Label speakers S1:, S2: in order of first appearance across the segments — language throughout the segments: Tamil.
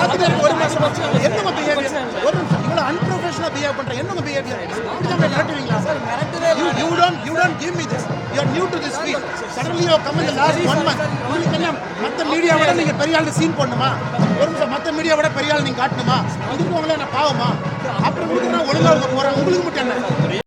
S1: பார்த்துட்டே ஒரு. என்னங்க நிமிஷம். இவ்வளவு unprofessional behave பண்ற. என்னங்க? இப்படிதான் போய் மிரட்டுவீங்களா? You- you don't- you don't give me this. You are new to this field. Suddenly you have come in the last one month. உங்களுக்கு என்ன, மத்த media விட நீங்க பெரிய ஆளு scene போடணுமா? ஒரு நிமிஷம், மத்த media விட பெரிய ஆளு நீங்க காட்டணுமா? இருக்கவங்கள என்ன பாவமா? அப்புறம் உங்களுக்கு என்ன ஒழுங்கா அவங்க போறாங்க. உங்களுக்கு மட்டும் என்ன?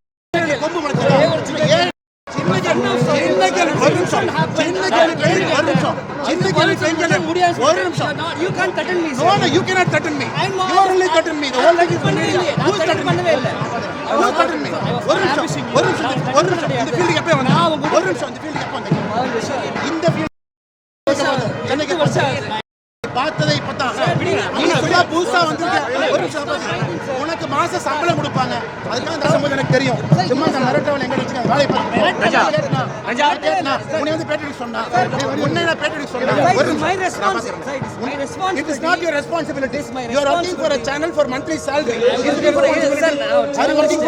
S1: கொம்பு முளைச்சதா? ஏன் சின்ன கேள்வி, சின்ன கேள்வி, ஒரு நிமிஷம். சின்ன கேள்வி, train, ஒரு நிமிஷம். சின்ன கேள்வி, train பண்ண, ஒரு நிமிஷம்.
S2: You can't threaten me,
S1: No,
S2: sir.
S1: no, you cannot threaten me.
S2: I'm not-
S1: You are only threaten me. The whole thing is
S2: பண்ணவே
S1: media.
S2: இல்லையே.
S1: Who
S2: நான்
S1: is
S2: threaten
S1: threaten me?
S2: பண்ணவே இல்லை.
S1: Who is threaten me? ஒரு நிமிஷம், ஒரு நிமிஷம், ஒரு நிமிஷம். இந்த field க்கு எப்போ வந்தீங்க? ஒரு நிமிஷம், இந்த field க்கு எப்போ வந்தீங்க? இந்த field சென்னைக்கு எப்போ வந்தீங்க? பார்த்ததே இப்பதான் நீ புதுசா பாருங்க. உனக்கு மாச சம்பளம் கொடுப்பாங்க அதுக்காக எனக்கு தெரியும் சும்மா அந்த மிரட்டவன் எங்க வச்சுக்க பாருங்க உன்னை வந்து பேட்டி சொன்னா உன்னை நான் பேட்டி சொன்னா ஒரு
S2: It's my
S1: நிமிஷம்.
S2: responsibility.
S1: It
S2: It's my responsibility.
S1: is not your responsibility.
S2: It is my
S1: You are working for a channel for monthly salary. Is it your
S2: Yes, sir.
S1: responsibility? Are you working